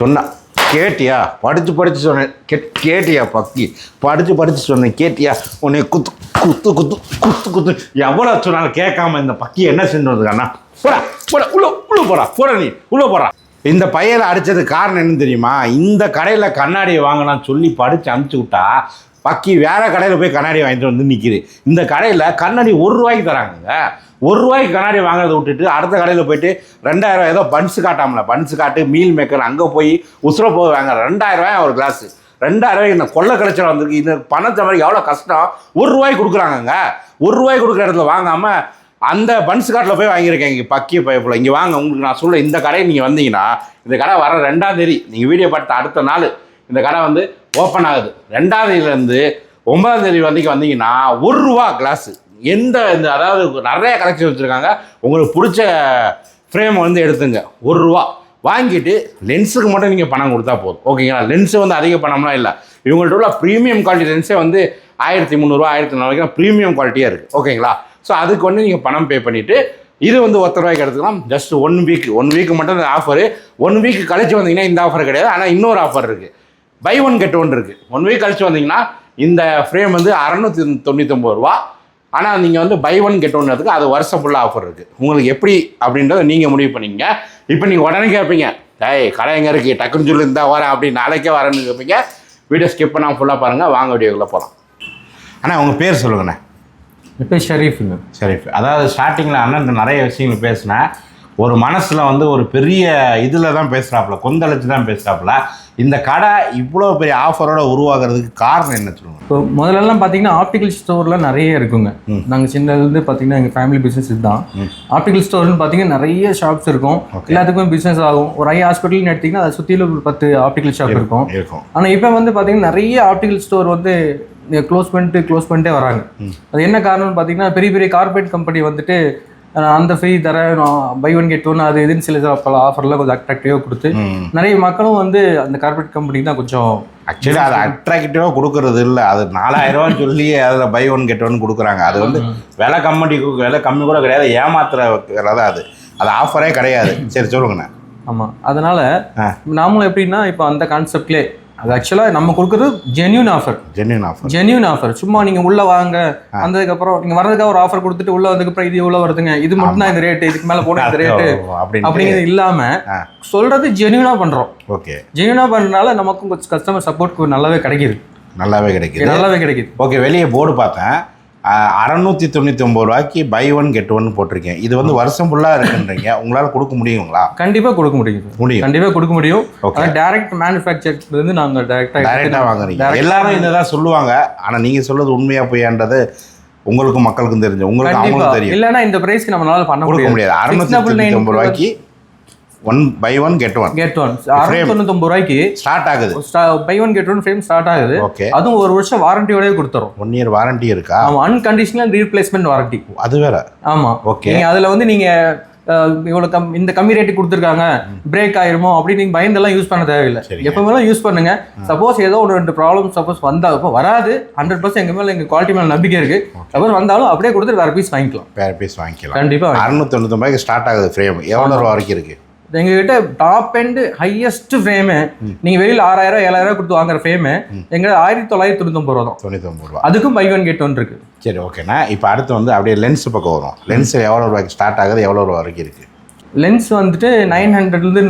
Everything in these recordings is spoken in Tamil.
சொன்னா கேட்டியா? படித்து படித்து சொன்னேன். கே கேட்டியா பக்கி? படித்து படித்து சொன்னேன். கேட்டியா? உன்னை குத்து குத்து குத்து குத்து குத்து. எவ்வளோ சொன்னாலும் கேட்காம இந்த பக்கி என்ன செஞ்சு போடா போடா உள்ள உள்ள போடா. போடா நீ உள்ள போடா. இந்த பையலை அடித்தது காரணம் என்னன்னு தெரியுமா? இந்த கடையில் கண்ணாடியை வாங்கலாம்னு சொல்லி படித்து அனுப்பிச்சி விட்டா பக்கி வேற கடையில் போய் கண்ணாடி வாங்கிட்டு வந்து நிற்கிது இந்த கடையில் கண்ணாடி ஒரு ரூபாய்க்கு தராங்கங்க. ஒரு ரூபாய்க்கு கண்ணாடி வாங்குறதை விட்டுட்டு அடுத்த கடையில் போயிட்டு ரெண்டாயிரம் ரூபாய் ஏதோ பன்ஸ் காட்டாமல. பன்ஸ் காட்டு மீல் மேக்கர் அங்கே போய் உசுர போய் வாங்க ரெண்டாயிரம் ரூபாய் ஒரு கிளாஸ் ரெண்டாயிரம் ரூபாய் இந்த கொள்ளை கலைச்சல் வந்திருக்கு. இந்த பணத்தை மாதிரி எவ்வளோ கஷ்டம்? ஒரு ரூபாய்க்கு கொடுக்குறாங்கங்க. ஒரு ரூபாய்க்கு கொடுக்குற இடத்துல வாங்காமல் அந்த பன்ஸ் காட்டில் போய் வாங்கியிருக்கேன். இங்கே பக்கிய பைப்பில். இங்கே வாங்க. உங்களுக்கு நான் சொல்ல இந்த கடையை நீங்கள் வந்தீங்கன்னா இந்த கடை வர ரெண்டாம் தேதி நீங்கள் வீடியோ பார்த்த அடுத்த நாள் இந்த கடை வந்து ஓப்பன் ஆகுது. ரெண்டாம் தேதியிலேருந்து ஒன்பதாம் தேதி வரைக்கும் வந்தீங்கன்னா ஒரு ரூபா கிளாஸு எந்த இந்த அதாவது நிறைய கலெக்ஷன் வச்சுருக்காங்க. உங்களுக்கு பிடிச்ச ஃப்ரேம் வந்து எடுத்துங்க. ஒரு ரூபா. வாங்கிட்டு லென்ஸுக்கு மட்டும் நீங்கள் பணம் கொடுத்தா போதும். ஓகேங்களா லென்ஸு வந்து அதிக பணம்லாம் இல்லை. இவங்கள்ட்ட உள்ள ப்ரீமியம் குவாலிட்டி லென்ஸே வந்து ஆயிரத்தி முந்நூறுரூவா ஆயிரத்தி நானூறுவா ப்ரீமியம் குவாலிட்டியாக இருக்குது ஓகேங்களா ஸோ அதுக்கு வந்து நீங்கள் பணம் பே பண்ணிவிட்டு இது வந்து ஒத்த ரூபாய்க்கு எடுத்துக்கலாம். Just one week one week மட்டும் இந்த ஆஃபரு ஒன் வீக் கழிச்சு வந்தீங்கன்னா இந்த ஆஃபர் கிடையாது. ஆனால் இன்னொரு ஆஃபர் இருக்குது பை ஒன் கெட் ஒன் இருக்குது ஒன் வீக் கழிச்சு வந்தீங்கன்னா இந்த ஃப்ரேம் வந்து அறநூற்றி தொண்ணூத்தொம்பது ரூபா. ஆனால் நீங்கள் வந்து பை ஒன் கெட் ஒன் இருக்குது அது வருஷம் ஃபுல்லாக ஆஃபர் இருக்குது உங்களுக்கு எப்படி அப்படின்றத நீங்கள் முடிவு பண்ணிங்க இப்போ நீங்கள் உடனே கேட்பீங்க டேய் கடை எங்கே இருக்குது டக்குன்னு சொல்லி இருந்தா வரேன் அப்படி நாளைக்கே வரேன்னு கேட்பீங்க. வீடியோ ஸ்கிப் பண்ணாமல் ஃபுல்லாக பாருங்கள் வாங்க வீடியோக்குள்ளே போகலாம் அண்ணா உங்கள் பேர் சொல்லுங்கண்ணே. இப்போ ஷரீஃபுங்க சரி அதாவது ஸ்டார்டிங்கில் அண்ணன் நிறைய விஷயங்கள் பேசினேன் ஒரு மனசில் வந்து ஒரு பெரிய இதில் தான் பேசுகிறாப்புல கொந்தளிச்சு தான் பேசுகிறாப்புல இந்த கடை இவ்வளோ பெரிய ஆஃபரோட உருவாகிறதுக்கு காரணம் என்ன சொல்லுங்க? இப்போ முதல்லலாம் பார்த்தீங்கன்னா ஆப்டிக்கல் ஸ்டோர்லாம் நிறைய இருக்குங்க. நாங்கள் சின்னதுலேருந்து பார்த்தீங்கன்னா எங்கள் ஃபேமிலி பிஸ்னஸ் இதுதான். ஆப்டிக்கல் ஸ்டோர்னு பார்த்தீங்கன்னா நிறைய ஷாப்ஸ் இருக்கும். எல்லாத்துக்குமே பிஸ்னஸ் ஆகும். ஒரு ஐ ஹாஸ்பிட்டல்னு எடுத்தீங்கன்னா அதை சுற்றிலும் ஒரு பத்து ஆப்டிக்கல் ஷாப் இருக்கும் ஆனால் இப்போ வந்து பார்த்தீங்கன்னா நிறைய ஆப்டிக்கல் ஸ்டோர் வந்து க்ளோஸ் பண்ணிட்டு க்ளோஸ் பண்ணிட்டே வராங்க. அது என்ன காரணம்னு பார்த்தீங்கன்னா பெரிய பெரிய கார்பரேட் கம்பெனி வந்துட்டு அந்த ஃப்ரீ தரேன் பை ஒன் கெட் ஒன் அது இதுன்னு சில பல ஆஃபர்லாம் கொஞ்சம் அட்ராக்டிவாக கொடுத்து நிறைய மக்களும் வந்து அந்த கார்பரேட் கம்பெனி தான் கொஞ்சம் ஆக்சுவலி அது அட்ராக்டிவாக கொடுக்கறது இல்லை. அது நாலாயிரம் சொல்லி அதில் பை ஒன் கெட் ஒன் கொடுக்குறாங்க. அது வந்து விலை கம்மி விலை கம்மி கூட கிடையாது. ஏமாத்துறதா அது. அது ஆஃபரே கிடையாது. சரி சொல்லுங்கண்ணே. ஆமாம் அதனால. நாமளும் எப்படின்னா இப்போ அந்த கான்செப்ட்லேயே அது ஆக்சுவலாக நம்ம கொடுக்குறது genuine offer genuine offer genuine offer சும்மா நீங்கள் உள்ள வாங்க வந்ததுக்கப்புறம் நீங்கள் வரதுக்காக ஒரு ஆஃபர் கொடுத்துட்டு உள்ள வந்ததுக்கப்புறம் இது இவ்வளோ வருதுங்க? இது மட்டும் தான் இந்த ரேட்டு இதுக்கு மேலே போனால் இந்த ரேட்டு அப்படிங்கிறது இல்லாமல் ஆ. சொல்றது ஜென்யூனாக பண்ணுறோம் ஓகே. ஜென்யூனாக பண்ணுறதுனால நமக்கும் கொஞ்சம் கஸ்டமர் சப்போர்ட் நல்லாவே கிடைக்குது. நல்லாவே கிடைக்குது. நல்லாவே கிடைக்குது. ஓகே வெளியே போர்டு பார்த்தேன். அறநூற்றி தொண்ணூற்றி ஒம்பது ரூபாய்க்கு பை ஒன் கெட் ஒன் போட்டிருக்கேன் இது வந்து வருஷம் ஃபுல்லாக இருக்குன்றீங்க. உங்களால் கொடுக்க முடியுங்களா? கண்டிப்பாக கொடுக்க முடியும் முடியும். கண்டிப்பாக கொடுக்க முடியும். ஆனால் டைரக்ட் மேனுஃபேக்சர்லேருந்து நாங்கள் டைரெக்டாக டைரெக்டாக வாங்குறீங்க. எல்லாரும் இதை தான் சொல்லுவாங்க ஆனால் நீங்கள் சொல்றது உண்மையாக பொய்யான்றது உங்களுக்கும் மக்களுக்கும் தெரிஞ்சு உங்களுக்கு அவங்களுக்கும் தெரியும். இல்லைன்னா இந்த பிரைஸ்க்கு நம்மளால பண்ண கொடுக்க முடியாது. அறுநூத்தி தொண்ணூற்றி ஒம்பது ரூபாய்க்கு one buy one get one get one அறுநூத்தி தொண்ணூத்தொம்பது ரூபாய்க்கு ஸ்டார்ட் ஆகுது. Buy one get one frame start ஆகுது. ஓகே அதுவும் ஒரு வருஷம் வாரண்டியோடய கொடுத்துரும் ஒன் இயர் வாரண்டி இருக்கா? ஆமா அன்கண்டிஷனல் ரீப்ளேஸ்மெண்ட் வாரண்டி அது வேற. ஆமா. ஓகே நீங்க அதுல வந்து நீங்க அஹ், இவ்வளவு கம் இந்த கம்மி ரேட்டு கொடுத்துருக்காங்க. பிரேக் ஆயிருமோ அப்படின்னு நீங்க பயந்தெல்லாம் யூஸ் பண்ண தேவையில்லை. எப்பவுமே யூஸ் பண்ணுங்க. சப்போஸ் ஏதோ ஒரு ரெண்டு ப்ராப்ளம் சப்போஸ் வந்தா இப்போ வராது. ஹண்ட்ரட் பர்சன்ட் எங்க மேல எங்க குவாலிட்டி மேல நம்பிக்கை இருக்கு. சப்போஸ் வந்தாலும் அப்படியே கொடுத்து வேற பீஸ் வாங்கிக்கலாம். வேற பீஸ் வாங்கிக்கலாம். கண்டிப்பா அறுநூத்தி தொண்ணூத்தொம்பதுக்கு ஸ்டார்ட் ஆகுது ஃப்ரேம் எவ்வளோ ரூபா வரைக்கும் இருக்கு? எங்ககிட்ட டாப் அண்ட் ஹையஸ்ட் ஃப்ரேமு நீங்க வெளியில ஆறாயிரம் ஏழாயிரம் கொடுத்து வாங்குற ஃப்ரேமு எங்க ஆயிரத்தி தொள்ளாயிரத்தி தொண்ணூத்தொம்பது ரூபா தான். தொண்ணூத்தொம்பது ரூபா. அதுக்கும் பை ஒன் கெட் ஒன் இருக்கு. சரி ஓகேண்ணா இப்போ அடுத்து வந்து அப்படியே லென்ஸ் பக்கம் வரும். லென்ஸ் எவ்வளோ ரூபாய்க்கு ஸ்டார்ட் ஆகுது எவ்வளோ ரூபா வரைக்கும் இருக்கு? லென்ஸ் வந்துட்டு நைன் ஹண்ட்ரட்லேருந்து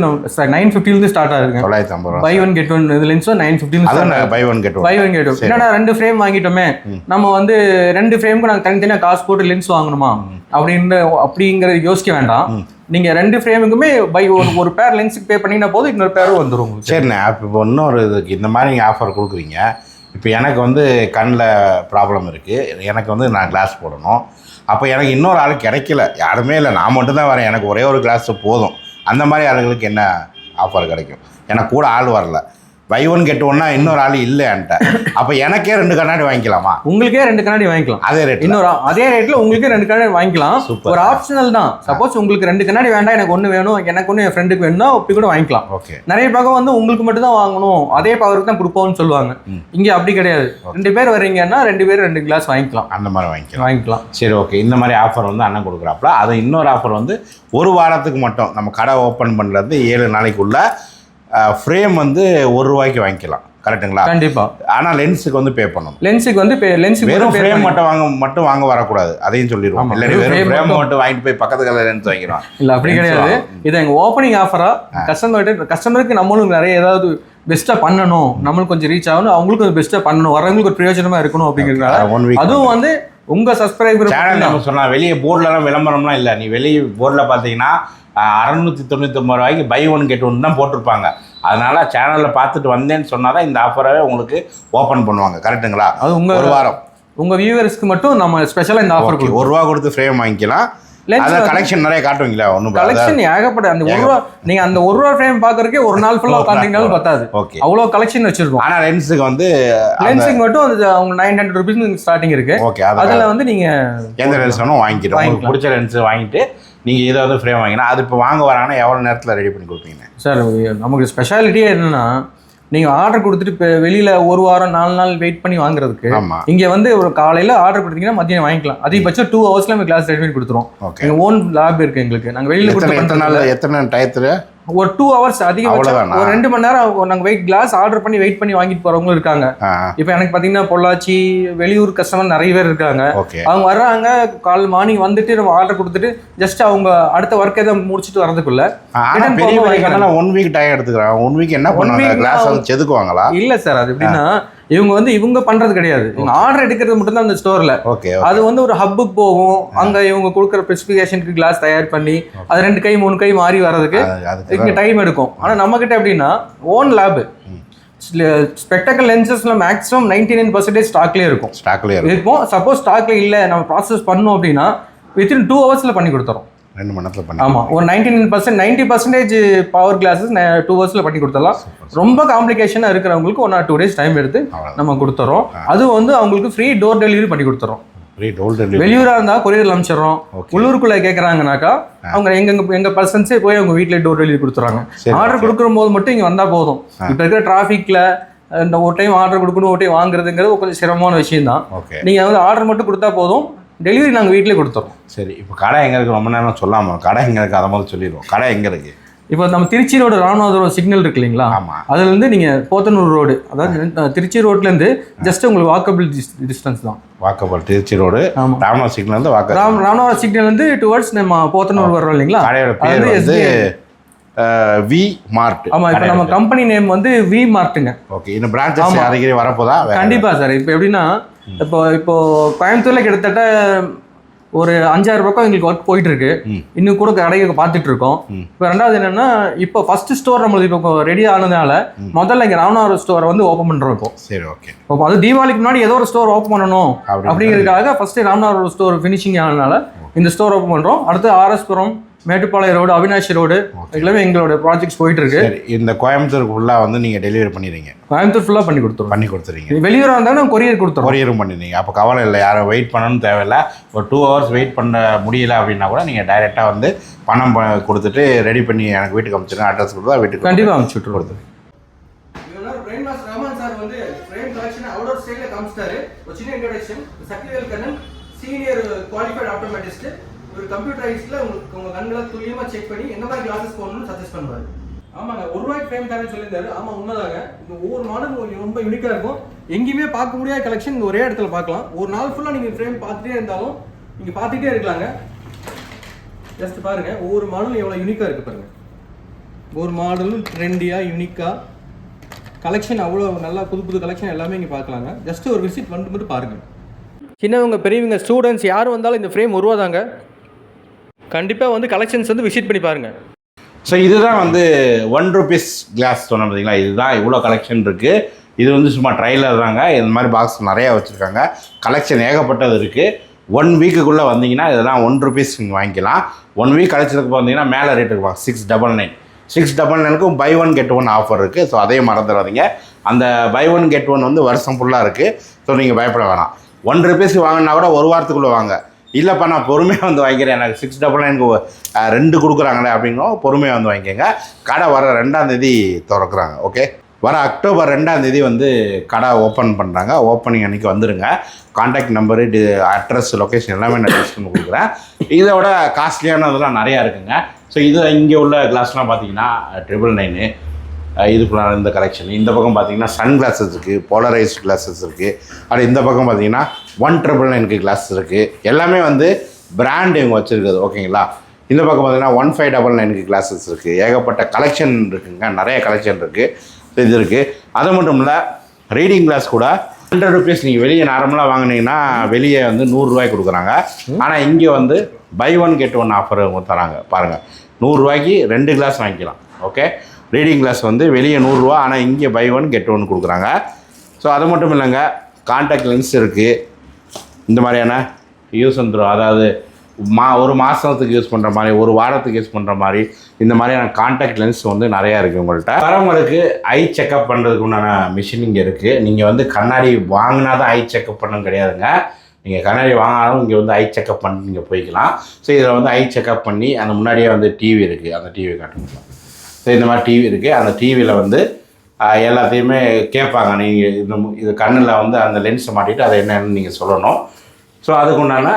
நைன் ஃபிஃப்டிலேருந்து ஸ்டார்ட் ஆகுதுங்க. தொள்ளாயிரத்தி ஐம்பது பை ஒன் கெட் ஒன் இது லென்ஸும் nine ஃபிஃப்டிலேருந்து buy one get buy one get one என்னடா ரெண்டு ஃப்ரேம் வாங்கிட்டோமே? நம்ம வந்து ரெண்டு ஃப்ரேமுக்கு நாங்கள் தனித்தனியாக காசு போட்டு லென்ஸ் வாங்கணுமா? அப்படின்னு அப்படிங்கிறத யோசிக்க வேண்டாம். நீங்க ரெண்டு ஃப்ரேமுக்குமே பை ஒரு ஒரு பேர் லென்ஸுக்கு பே பண்ணீங்கன்னா போதும் இன்னொரு பேரும் வந்துடும் உங்களுக்கு. சரிண்ணே அப்போ இப்போ இன்னொரு இதுக்கு இந்த மாதிரி நீங்கள் ஆஃபர் கொடுக்குறீங்க. இப்போ எனக்கு வந்து கண்ணில் ப்ராப்ளம் இருக்குது எனக்கு வந்து நான் கிளாஸ் போடணும். அப்போ எனக்கு இன்னொரு ஆள் கிடைக்கல. யாருமே இல்லை. நான் மட்டும்தான் வரேன். எனக்கு ஒரே ஒரு கிளாஸ் போதும். அந்த மாதிரி ஆளுங்களுக்கு என்ன ஆஃபர் கிடைக்கும்? எனக்கு கூட ஆள் வரல. பை ஒன் கெட் ஒன்னா இன்னொரு ஆள் இல்லை என்கிட்ட. அப்போ எனக்கே ரெண்டு கண்ணாடி வாங்கிக்கலாமா? உங்களுக்கே ரெண்டு கண்ணாடி வாங்கிக்கலாம். அதே ரேட் இன்னொரு அதே ரேட்ல உங்களுக்கே ரெண்டு கண்ணாடி வாங்கிக்கலாம். ஒரு ஆப்ஷனல் தான். சப்போஸ் உங்களுக்கு ரெண்டு கண்ணாடி வேண்டாம் எனக்கு ஒன்று வேணும் எனக்கு ஒன்று என் ஃப்ரெண்டுக்கு வேணும்னா அப்படி கூட வாங்கிக்கலாம். ஓகே நிறைய பக்கம் வந்து உங்களுக்கு மட்டும் தான் வாங்கணும். அதே பவருக்கு தான் கொடுப்போம்னு சொல்லுவாங்க. இங்க அப்படி கிடையாது. ரெண்டு பேர் வர்றீங்கன்னா ரெண்டு பேரும் ரெண்டு கிளாஸ் வாங்கிக்கலாம். அந்த மாதிரி வாங்கிக்கலாம். வாங்கிக்கலாம். சரி ஓகே இந்த மாதிரி ஆஃபர் வந்து அண்ணன் கொடுக்குறாப்புல. அது இன்னொரு ஆஃபர் வந்து ஒரு வாரத்துக்கு மட்டும் நம்ம கடை ஓப்பன் பண்ணுறது ஏழு நாளைக்குள்ள ஃப்ரேம் வந்து ஒரு ரூபாய்க்கு வாங்கிக்கலாம். கரெக்ட்டுங்களா? கண்டிப்பா. ஆனால் லென்ஸுக்கு வந்து பே பண்ணணும். லென்ஸுக்கு வந்து லென்ஸுக்கு வெறும் ஃப்ரேம் மட்டும் வாங்க மட்டும் வாங்க வரக்கூடாது. அதையும் சொல்லிடுவோம். இல்லை வெறும் ஃப்ரேம் மட்டும். வாங்கிட்டு போய் பக்கத்து கலர் லென்ஸ் வாங்கிடுவான். இல்ல அப்படி கிடையாது. இது எங்க ஓப்பனிங் ஆஃபரா கஸ்டமர்கிட்ட கஸ்டமருக்கு நம்மளும் நிறைய ஏதாவது பெஸ்ட்டா பண்ணணும். நம்மளுக்கு கொஞ்சம் ரீச் ஆகணும். அவங்களுக்கு பெஸ்ட்டா பண்ணணும். வரவங்களுக்கு ஒரு பிரயோஜனமா இருக்கணும் அப்படிங்கிறதுனால ஒன் அதுவும் வந்து உங்க சப்ஸ்கிரைபர் சேனல் நம்ம சொன்னா வெளியே போர்டிலலாம் விளம்பரம்லாம் இல்லை. நீ வெளியே போர்டில் பார்த்தீங்கன்னா அறநூற்றி தொண்ணூத்தொம்பது ரூபாய்க்கு பை ஒன் கெட் ஒன் தான் போட்டிருப்பாங்க. அதனால சேனலில் பார்த்துட்டு வந்தேன்னு சொன்னால் தான் இந்த ஆஃபரை உங்களுக்கு ஓப்பன் பண்ணுவாங்க. கரெக்ட்டுங்களா? அது உங்க ஒரு வாரம். உங்க வியூவர்ஸ்க்கு மட்டும் நம்ம ஸ்பெஷலா இந்த ஆஃபர் ஒரு ரூபா கொடுத்து ஃப்ரேம் வாங்கிக்கலாம். கலெக்ஷன் நிறைய காட்டுவீங்களா? ஒன்றும் கலெக்ஷன் ஏகப்பட்ட அந்த ஒரு ரூபா நீங்க அந்த ஒரு ரூபா ஃப்ரேம் பாக்குறதுக்கே ஒரு நாள் ஃபுல்லா உட்காந்தீங்கனாலும் பத்தாது. ஓகே அவ்வளவு கலெக்ஷன் வச்சிருக்கோம். ஆனால் லென்ஸுக்கு வந்து லென்ஸுக்கு மட்டும் அது அவங்க நைன் ஹண்ட்ரட் ருபீஸ் ஸ்டார்டிங் இருக்கு. ஓகே அதை அதுல வந்து நீங்க எந்த லென்ஸ் வேணும் வாங்கிக்கிறோம். பிடிச்ச லென்ஸ் வாங்கிட்டு நீங்கள் இதை வந்து ஃப்ரேம் வாங்கினா அது இப்போ வாங்க வராங்கன்னா எவ்வளோ நேரத்தில் ரெடி பண்ணி கொடுப்பீங்க? சார் நமக்கு ஸ்பெஷாலிட்டியே என்னன்னா நீங்க ஆர்டர் கொடுத்துட்டு இப்போ வெளியில ஒரு வாரம் நாலு நாள் வெயிட் பண்ணி வாங்குறதுக்கு ஆமாம் இங்க வந்து ஒரு காலையில ஆர்டர் கொடுத்தீங்கன்னா மதியம் வாங்கிக்கலாம். அதிகபட்சம் டூ ஹவர்ஸ்ல நம்ம கிளாஸ் ரெடி பண்ணி கொடுத்துருவோம். ஓகே எங்க ஓன் லேப் இருக்கு எங்களுக்கு. நாங்க வெளியில கொடுத்து எத்தனை டயத்தில் ஒரு டூ ஹவர்ஸ் அவ்வளவுதானா? ஒரு ரெண்டு மணி நேரம் நாங்க வெயிட் கிளாஸ் ஆர்டர் பண்ணி வெயிட் பண்ணி வாங்கிட்டு போறவங்களும் இருக்காங்க. இப்போ எனக்கு பாத்தீங்கன்னா பொள்ளாச்சி வெளியூர் கஸ்டமர் நிறைய பேர் இருக்காங்க. அவங்க வர்றாங்க கால் மார்னிங் வந்துட்டு நம்ம ஆர்டர் கொடுத்துட்டு ஜஸ்ட் அவங்க அடுத்த ஒர்க் எதை முடிச்சுட்டு வரதுக்குள்ள பெரிய கடைலாம் ஒன் வீக் டைம் எடுத்துக்கிறாங்க. ஒன் வீக் என்ன பண்ணுவாங்க? கிளாஸ் செதுக்குவாங்களா? இல்ல சார் அது எப்படின்னா இவங்க வந்து இவங்க பண்றது கிடையாது. இவங்க ஆர்டர் எடுக்கிறது மட்டும் தான் அந்த ஸ்டோர்ல ஓகே அது வந்து ஒரு ஹப்புக்கு போகும். அங்க இவங்க கொடுக்குற ஸ்பெசிஃபிகேஷனுக்கு கிளாஸ் தயார் பண்ணி அது ரெண்டு கை மூணு கை மாறி வர்றதுக்கு இங்க டைம் எடுக்கும். ஆனா நம்ம கிட்ட எப்படின்னா ஓன் லேப் ஸ்பெக்டக்கல் லென்சஸ்ல மேக்ஸிமம் நைன்டி நைன் பர்சன்டேஜ் ஸ்டாக்லேயே இருக்கும். ஸ்டாக்லேயே இருக்கும். சப்போஸ் ஸ்டாக்ல இல்ல நம்ம ப்ராசஸ் பண்ணோம் அப்படின்னா வித்தின் டூ ஹவர்ஸ்ல பண்ணி கொடுத்துறோம். ரெண்டு மணி நேரத்தில் பண்ணி ஆமா ஒரு ninety nine percent ninety percentage power glasses two ஹவர்ஸ்ல பண்ணி கொடுத்துடலாம். ரொம்ப காம்ப்ளிகேஷனா இருக்கிறவங்களுக்கு one or two days time எடுத்து. நம்ம கொடுத்துறோம். அதுவும் வந்து அவங்களுக்கு ஃப்ரீ டோர் டெலிவரி பண்ணி கொடுத்துறோம். ஃப்ரீ டோல் டெலிவரி வெளியூரா இருந்தா கொரியர் அனுப்பிச்சிடுறோம். உள்ளூருக்குள்ள கேக்குறாங்கனாக்கா அவங்க எங்க எங்க பர்சன்ஸே போய் அவங்க வீட்ல டோர் டெலிவரி கொடுத்துறாங்க. ஆர்டர் கொடுக்குற போது மட்டும் இங்க வந்தா போதும். இப்ப இருக்கிற டிராஃபிக்ல இந்த ஒரு டைம் ஆர்டர் கொடுக்கணும் ஒரு டைம் வாங்குறதுங்கிறது கொஞ்சம் சிரமமான விஷயம் தான் ஓகே நீங்க வந்து ஆர்டர் மட்டும் கொடுத்தா போதும். டெலிவரி நாங்க வீட்லயே கொடுத்துறோம் சரி இப்போ கடை எங்கே இருக்கு? ரொம்ப நேரம் சொல்லாமல் கடை எங்கே இருக்கு? அதை முதல்ல சொல்லிடுவோம். கடை எங்கே இருக்கு? இப்போ நம்ம திருச்சி ரோடு ராமநாதபுரம் சிக்னல் இருக்கு இல்லைங்களா? ஆமாம் அதுல இருந்து நீங்க போத்தனூர் ரோடு அதாவது திருச்சி ரோட்ல இருந்து ஜஸ்ட் உங்களுக்கு வாக்கபிள் டிஸ்டன்ஸ் தான். Walkable Trichy road. Ramanatha signal வந்து வாக்க ராம் ராமநாதபுரம் சிக்னல் வந்து டுவர்ட்ஸ் நம்ம போத்தனூர் வர்றோம் இல்லைங்களா? கடையோட பேர் வந்து. வி மார்ட் ஆமா இப்போ நம்ம கம்பெனி நேம் வந்து வி மார்ட்டுங்க ஓகே இந்த பிரான்ச்சஸ் அருகே வரப்போதா? வேற- கண்டிப்பா சார். இப்போ எப்படின்னா இப்போ இப்போ கோயம்புத்தூர்ல கிட்டத்தட்ட ஒரு அஞ்சாறு பக்கம் எங்களுக்கு ஒர்க் போயிட்டு இருக்கு. இன்னும் கூட கடையை பார்த்துட்டு இருக்கோம். இப்போ ரெண்டாவது என்னன்னா இப்போ ஃபர்ஸ்ட் ஸ்டோர் நம்மளுக்கு இப்போ ரெடி ஆனதுனால முதல்ல இங்க ராமநாதபுரம் ஸ்டோரை வந்து ஓப்பன் பண்றோம் இப்போ. சரி ஓகே இப்போ அது தீபாவளிக்கு முன்னாடி ஏதோ ஒரு ஸ்டோர் ஓப்பன் பண்ணணும் அப்படி அப்படிங்கிறதுக்காக ஃபர்ஸ்ட் ராமநாதபுரம் ஸ்டோர் ஃபினிஷிங் ஆனதுனால இந்த ஸ்டோர் ஓப்பன் பண்றோம். அடுத்து ஆர்எஸ்புரம் மேட்டுப்பாளையம் ரோடு அவினாஷி ரோடு எல்லாமே எங்களோட ப்ராஜெக்ட்ஸ் போயிட்டு இருக்கு இந்த கோயம்புத்தூருக்கு ஃபுல்லாக வந்து நீங்கள் டெலிவரி பண்ணிடுறீங்க. கோயம்புத்தூர் ஃபுல்லா பண்ணி கொடுத்துருவோம். பண்ணி கொடுத்துறீங்க. வெளியூரா இருந்தாலும் கொரியர் கொடுத்துருவோம். கொரியரும் பண்ணிடுறீங்க. அப்போ கவலை இல்லை யாரும் வெயிட் பண்ணணும்னு தேவையில்ல. ஒரு டூ ஹவர்ஸ் வெயிட் பண்ண முடியல அப்படின்னா கூட நீங்கள் டைரெக்டாக வந்து பணம் ப- கொடுத்துட்டு ரெடி பண்ணி எனக்கு வீட்டுக்கு அனுப்பிச்சிருங்க அட்ரஸ் கொடுத்தா வீட்டுக்கு கண்டிப்பா அனுப்பிச்சு விட்டுருவோம். கம்ப்யூட்டரைஸ்ல உங்களுக்கு உங்க கண்களை துல்லியமா செக் பண்ணி என்ன மாதிரி கிளாஸஸ் போடணும்னு சஜஸ்ட் பண்ணுவாரு. ஆமாங்க ஒரு ரூபாய்க்கு ஃப்ரேம் தரேன்னு சொல்லியிருந்தாரு. ஆமா உண்மைதாங்க. இந்த ஒவ்வொரு மாடல் ரொம்ப யூனிக்கா இருக்கும். எங்கேயுமே பார்க்க முடியாத கலெக்ஷன் ஒரே இடத்துல பார்க்கலாம். ஒரு நாள் ஃபுல்லா நீங்க ஃப்ரேம் பார்த்துட்டே இருந்தாலும் நீங்க பார்த்துட்டே இருக்கலாங்க. ஜஸ்ட் பாருங்க ஒவ்வொரு மாடலும் எவ்வளவு யூனிக்கா இருக்கு பாருங்க. ஒரு மாடலும் ட்ரெண்டியா யூனிக்கா கலெக்ஷன் அவ்வளோ நல்லா புது புது கலெக்ஷன் எல்லாமே இங்கே பார்க்கலாங்க. ஜஸ்ட் ஒரு விசிட் வந்து மட்டும் பாருங்க. சின்னவங்க பெரியவங்க ஸ்டூடெண்ட்ஸ் யார் வந்தாலும் இந்த ஃப்ரேம் உருவாதாங்க. கண்டிப்பாக வந்து கலெக்ஷன்ஸ் வந்து விசிட் பண்ணி பாருங்க. ஸோ இதுதான் வந்து ஒன் ருபீஸ் கிளாஸ் சொன்னோம் பார்த்தீங்களா இதுதான் இவ்வளோ கலெக்ஷன் இருக்குது இது வந்து சும்மா ட்ரைலர் தாங்க. இந்த மாதிரி பாக்ஸ் நிறையா வச்சுருக்காங்க. கலெக்ஷன் ஏகப்பட்டது இருக்குது ஒன் வீக்குக்குள்ளே வந்தீங்கன்னா இதெல்லாம் ஒன் ருபீஸ் நீங்கள் வாங்கிக்கலாம். ஒன் வீக் கழிச்சதுக்கு வந்தீங்கன்னா மேலே ரேட் இருப்பாங்க six double nine six double நைனுக்கும் buy one get one offer இருக்குது ஸோ அதையும் மறந்துடாதீங்க. அந்த பை ஒன் கெட் ஒன் வந்து வருஷம் ஃபுல்லாக இருக்குது ஸோ நீங்கள் பயப்பட வேணாம். ஒன் ருபீஸ்க்கு வாங்கினா கூட ஒரு வாரத்துக்குள்ளே வாங்க. இல்லைப்பா நான் பொறுமையாக வந்து வாங்கிக்கிறேன். எனக்கு சிக்ஸ் டபுள் நைனுக்கு ரெண்டு கொடுக்குறாங்களே அப்படிங்கும் பொறுமையாக வந்து வாங்கிக்கோங்க. கடை வர ரெண்டாம் தேதி ஓகே வர அக்டோபர் ரெண்டாம் தேதி வந்து கடை ஓப்பன் பண்ணுறாங்க ஓப்பனிங் அன்றைக்கி வந்துடுங்க காண்டாக்ட் நம்பரு டி அட்ரஸ் லொக்கேஷன் எல்லாமே நான் டிஸ்கவுண்ட் கொடுக்குறேன். இதை விட காஸ்ட்லியானதெல்லாம் நிறையா இருக்குங்க. ஸோ இது இங்கே உள்ள கிளாஸ்லாம் பார்த்தீங்கன்னா ட்ரிபிள் நைனு இது இந்த கலெக்ஷன் இந்த பக்கம் பார்த்தீங்கன்னா சன் கிளாஸஸ் இருக்குது போலரைஸ்ட் கிளாஸஸ் இருக்குது அப்படி இந்த பக்கம் பார்த்தீங்கன்னா ஒன் ட்ரிபிள் நைனுக்கு கிளாஸஸ் இருக்குது எல்லாமே வந்து பிராண்ட் இவங்க வச்சுருக்குது ஓகேங்களா இந்த பக்கம் பார்த்தீங்கன்னா ஒன் ஃபைவ் டபுள் நைனுக்கு கிளாஸஸ் இருக்குது ஏகப்பட்ட கலெக்ஷன் இருக்குங்க நிறைய கலெக்ஷன் இருக்குது இது இருக்குது அது மட்டும் இல்லை ரீடிங் கிளாஸ் கூட ஹண்ட்ரட் ருபீஸ் நீங்கள் வெளியே நார்மலாக வாங்குனீங்கன்னா வெளியே வந்து நூறுரூவாய்க்கு கொடுக்குறாங்க. ஆனால் இங்கே வந்து buy one get one offer தராங்க பாருங்கள் நூறுரூவாய்க்கு ரெண்டு கிளாஸ் வாங்கிக்கலாம் ஓகே ரீடிங் கிளாஸ் வந்து வெளியே நூறுரூவா ஆனால் இங்கே பை ஒன் கெட் ஒன் கொடுக்குறாங்க. ஸோ அது மட்டும் இல்லைங்க. காண்டாக்ட் லென்ஸ் இருக்குது இந்த மாதிரியான யூஸ் வந்துடும் அதாவது மா ஒரு மாதத்துக்கு யூஸ் பண்ணுற மாதிரி ஒரு வாரத்துக்கு யூஸ் பண்ணுற மாதிரி இந்த மாதிரியான காண்டாக்ட் லென்ஸ் வந்து நிறையா இருக்குது உங்கள்கிட்ட வரவங்களுக்கு ஐ செக்கப் பண்ணுறதுக்கு உண்டான மிஷின் இங்கே இருக்குது நீங்கள் வந்து கண்ணாடி வாங்கினா தான் ஐ செக்கப் பண்ணணும் கிடையாதுங்க. நீங்கள் கண்ணாடி வாங்கினாலும் இங்கே வந்து ஐ செக்கப் பண்ணி நீங்கள் போய்க்கலாம். ஸோ இதில் வந்து ஐ செக்கப் பண்ணி அந்த முன்னாடியே வந்து டிவி இருக்குது அந்த டிவி காட்டுங்க. ஸோ இந்த மாதிரி டிவி இருக்குது அந்த டிவியில் வந்து எல்லாத்தையுமே கேட்பாங்க. நீங்கள் இந்த இது கண்ணில் வந்து அந்த லென்ஸை மாட்டிட்டு அதை என்னன்னு நீங்கள் சொல்லணும். ஸோ அதுக்குண்டான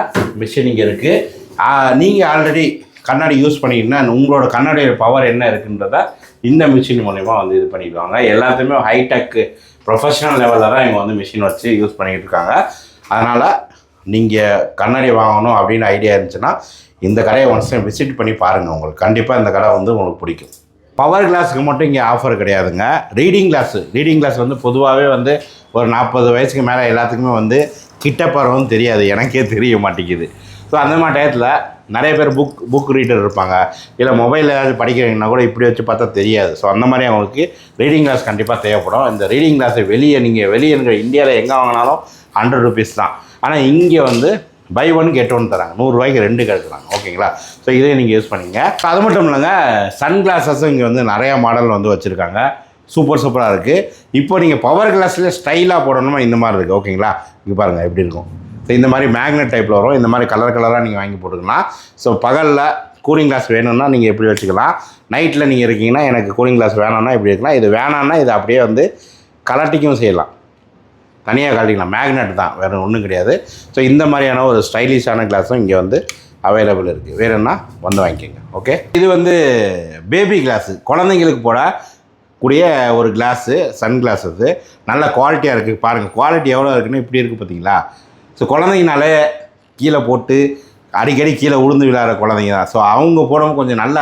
மிஷின் இங்கே இருக்குது நீங்கள் ஆல்ரெடி கண்ணாடி யூஸ் பண்ணிக்கிட்டீங்கன்னா உங்களோட கண்ணாடியோட பவர் என்ன இருக்குன்றத இந்த மிஷின் மூலயமா வந்து இது பண்ணிடுவாங்க. எல்லாத்தையுமே ஹைடெக்கு ப்ரொஃபஷனல் லெவலில் தான் இவங்க வந்து மிஷின் வச்சு யூஸ் பண்ணிக்கிட்டு இருக்காங்க. அதனால் நீங்கள் கண்ணாடி வாங்கணும் அப்படின்னு ஐடியா இருந்துச்சுன்னா இந்த கடையை ஒன்ஸ் டைம் விசிட் பண்ணி பாருங்கள் உங்களுக்கு. கண்டிப்பாக இந்த கடை வந்து உங்களுக்கு பிடிக்கும். பவர் கிளாஸுக்கு மட்டும் இங்கே ஆஃபர் கிடையாதுங்க. ரீடிங் கிளாஸ் ரீடிங் கிளாஸ் வந்து பொதுவாகவே வந்து ஒரு நாற்பது வயசுக்கு மேலே எல்லாத்துக்குமே வந்து கிட்ட பருவம் தெரியாது. எனக்கே தெரிய மாட்டேங்குது. ஸோ அந்த மாதிரி டயத்தில் நிறைய பேர் புக் புக் ரீடர் இருப்பாங்க. இல்லை மொபைலில் ஏதாவது படிக்கிறீங்கன்னா கூட இப்படி வச்சு பார்த்தா தெரியாது. ஸோ அந்த மாதிரி அவங்களுக்கு ரீடிங் கிளாஸ் கண்டிப்பாக தேவைப்படும். இந்த ரீடிங் கிளாஸை வெளியே நீங்கள் வெளியே இருக்கிற இந்தியாவில் எங்கே வாங்கினாலும் ஹண்ட்ரட் ருபீஸ் தான். ஆனால் இங்கே வந்து பை ஒன் கெட் ஒன் தராங்க. நூறுரூவாய்க்கு ரெண்டு கிடைக்கிறாங்க ஓகேங்களா? ஸோ இதே நீங்கள் யூஸ் பண்ணிங்க. அது மட்டும் இல்லைங்க சன் கிளாஸஸும் இங்கே வந்து நிறையா மாடல் வந்து வச்சுருக்காங்க. சூப்பர் சூப்பராக இருக்குது இப்போ நீங்கள் பவர் கிளாஸில் ஸ்டைலாக போடணுமா? இந்த மாதிரி இருக்குது ஓகேங்களா? இங்கே பாருங்கள் எப்படி இருக்கும். ஸோ இந்த மாதிரி மேக்னெட் டைப்பில் வரும். இந்த மாதிரி கலர் கலராக நீங்கள் வாங்கி போட்டுக்கலாம். ஸோ பகலில் கூலிங் கிளாஸ் வேணும்னா நீங்கள் எப்படி வச்சுக்கலாம்? நைட்டில் நீங்கள் இருக்கீங்கன்னா எனக்கு கூலிங் கிளாஸ் வேணும்னா இப்படி இருக்கலாம். இது வேணான்னா இது அப்படியே வந்து கலட்டிக்கும் செய்யலாம். தனியாக கழட்டிக்கலாம் மேக்னெட் தான். வேறு ஒன்றும் கிடையாது. ஸோ இந்த மாதிரியான ஒரு ஸ்டைலிஷான கிளாஸும் இங்கே வந்து அவைலபிள் இருக்குது வேறு என்ன? வந்து வாங்கிக்கோங்க. ஓகே இது வந்து பேபி கிளாஸு குழந்தைங்களுக்கு போட கூடிய ஒரு கிளாஸு சன் கிளாஸஸ் நல்ல குவாலிட்டியாக இருக்குது பாருங்கள் குவாலிட்டி எவ்வளோ இருக்குன்னு இப்படி இருக்குது பார்த்தீங்களா ஸோ குழந்தைங்கனாலே கீழே போட்டு அடிக்கடி கீழே உளுந்து விளாட்ற குழந்தைங்க தான். ஸோ அவங்க போடவும் கொஞ்சம் நல்ல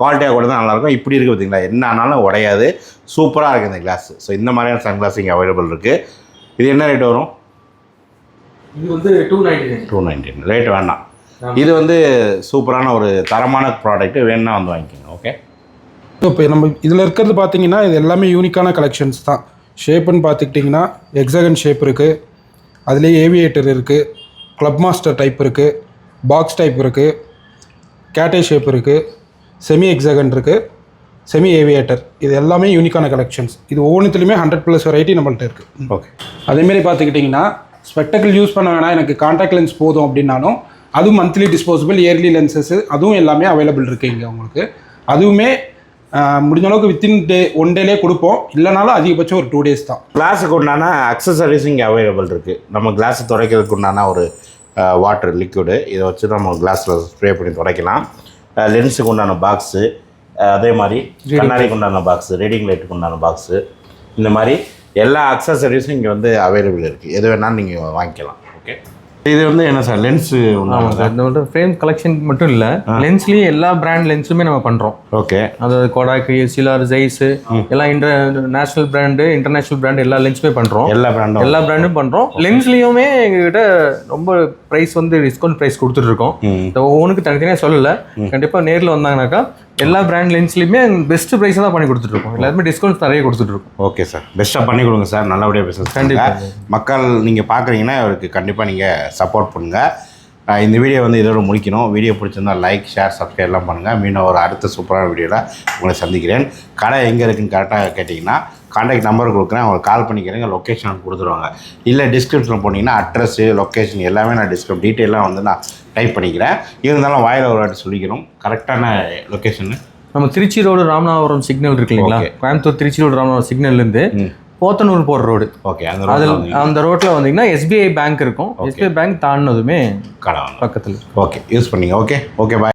குவாலிட்டியாக கூட தான் நல்லாயிருக்கும். இப்படி இருக்குது பார்த்தீங்களா என்ன ஆனாலும் உடையாது. சூப்பராக இருக்குது இந்த கிளாஸ் ஸோ இந்த மாதிரியான சன் கிளாஸ் இங்கே அவைலபிள் இருக்குது இது என்ன ரேட் வரும்? இது வந்து two ninety nine to nineteen rate வேண்டாம். இது வந்து சூப்பரான ஒரு தரமான ப்ராடக்ட் வேணும்னா வந்து வாங்கிக்கோங்க ஓகே இப்போ நம்ம இதில் இருக்கிறது பார்த்தீங்கன்னா இது எல்லாமே யூனிக்கான கலெக்ஷன்ஸ் தான். ஷேப்புன்னு பார்த்துக்கிட்டிங்கன்னா எக்ஸகன் ஷேப் இருக்குது அதுலேயே ஏவியேட்டர் இருக்குது கிளப் மாஸ்டர் டைப் இருக்குது பாக்ஸ் டைப் இருக்குது கேட்டே ஷேப் இருக்குது செமி எக்ஸகன் இருக்குது செமி ஏவியேட்டர் இது எல்லாமே யூனிக்கான கலெக்ஷன்ஸ் இது ஒவ்வொன்றுத்துலையுமே ஹண்ட்ரட் ப்ளஸ் வெரைட்டி நம்மள்ட்ட இருக்குது ஓகே அதேமாரி பார்த்துக்கிட்டிங்கன்னா ஸ்பெக்டக்கிள் யூஸ் பண்ண வேணாம். எனக்கு காண்டாக்ட் லென்ஸ் போதும் அப்படின்னாலும் அதுவும் மந்த்லி டிஸ்போசபிள் இயர்லி லென்சஸ் அதுவும் எல்லாமே அவைலபிள் இருக்குது இங்கே உங்களுக்கு. அதுவுமே முடிஞ்ச அளவுக்கு வித்தின் டே ஒன் டேலே கொடுப்போம். இல்லைனாலும் அதிகபட்சம் ஒரு டூ டேஸ் தான். கிளாஸுக்கு உண்டான அக்சசரிஸ் இங்கே அவைலபிள் இருக்குது நம்ம கிளாஸ் துடைக்கிறதுக்கு உண்டான ஒரு வாட்டர் லிக்விடு இதை வச்சு நம்ம கிளாஸில் ஸ்ப்ரே பண்ணி துடைக்கலாம். லென்ஸுக்கு உண்டான பாக்ஸு அதே மாதிரி கண்ணாடிக்கு உண்டான பாக்ஸு ரீடிங் லைட்டுக்கு உண்டான பாக்ஸு இந்த மாதிரி எல்லா அக்சசரிஸும் இங்கே வந்து அவைலபிள் இருக்குது எது வேணாலும் நீங்கள் வாங்கிக்கலாம். ஓகே இது வந்து என்ன சார் லென்ஸு ஆமாம் சார் வந்து ஃப்ரேம் கலெக்ஷன் மட்டும் இல்லை லென்ஸ்லேயே எல்லா பிராண்ட் லென்ஸுமே நம்ம பண்ணுறோம் ஓகே அதாவது கோடாக்கு சிலார் ஜெய்ஸு எல்லாம் international brand international brand எல்லா லென்ஸுமே பண்ணுறோம் எல்லா பிராண்டும் எல்லா பிராண்டும் பண்ணுறோம் லென்ஸ்லேயுமே எங்ககிட்ட ரொம்ப ப்ரைஸ் வந்து டிஸ்கவுண்ட் ப்ரைஸ் கொடுத்துட்ருக்கோம் ஒவ்வொன்றுக்கு தனித்தனியாக சொல்லலை. கண்டிப்பாக நேரில் வந்தாங்கனாக்கா எல்லா பிராண்ட் லென்ஸ்லையுமே பெஸ்ட் ப்ரைஸ் தான் பண்ணி கொடுத்துட்ருக்கோம் எல்லாருமே டிஸ்கவுண்ட்ஸ் நிறைய கொடுத்துட்ருக்கோம் ஓகே சார் பெஸ்ட்டாக பண்ணி கொடுங்க சார் நல்லபடியாக பிஸ்னஸ் கண்டிப்பா. மக்கள் நீங்கள் பார்க்குறீங்கன்னா அவருக்கு கண்டிப்பாக நீங்கள் சப்போர்ட் பண்ணுங்கள் இந்த வீடியோ வந்து இதோட முடிக்கணும். வீடியோ பிடிச்சிருந்தா லைக் ஷேர் சப்ஸ்கிரைப் எல்லாம் பண்ணுங்கள் மீண்டும் ஒரு அடுத்த சூப்பரான வீடியோவில் உங்களை சந்திக்கிறேன். கடை எங்கே இருக்குன்னு கரெக்டாக கேட்டிங்கன்னா கான்டாக்ட் நம்பர் கொடுக்குறேன். அவங்களுக்கு கால் பண்ணிக்கிறேங்க லொக்கேஷன் கொடுத்துருவாங்க. இல்லை டிஸ்கிரிப்ஷனில் போனீங்கன்னா அட்ரஸ்ஸு லொக்கேஷன் எல்லாமே நான் டிஸ்கிரிப் டீட்டெயிலாக வந்து நான் டைப் பண்ணிக்கிறேன். இருந்தாலும் வாயில் ஒரு வாட்டி சொல்லிக்கிறோம் கரெக்டான லொக்கேஷனு நம்ம திருச்சி ரோடு ராமநாதபுரம் சிக்னல் இருக்கு இல்லைங்களா. கோயம்புத்தூர் திருச்சி ரோடு ராமநாதபுரம் சிக்னல்லேருந்து போத்தனூர் போகிற ரோடு ஓகே அந்த அதில் அந்த ரோட்டில் வந்தீங்கன்னா எஸ்பிஐ பேங்க் இருக்கும். எஸ்பிஐ பேங்க் தாண்டினதுமே கடை பக்கத்தில். ஓகே யூஸ் பண்ணிங்க ஓகே ஓகே பாய்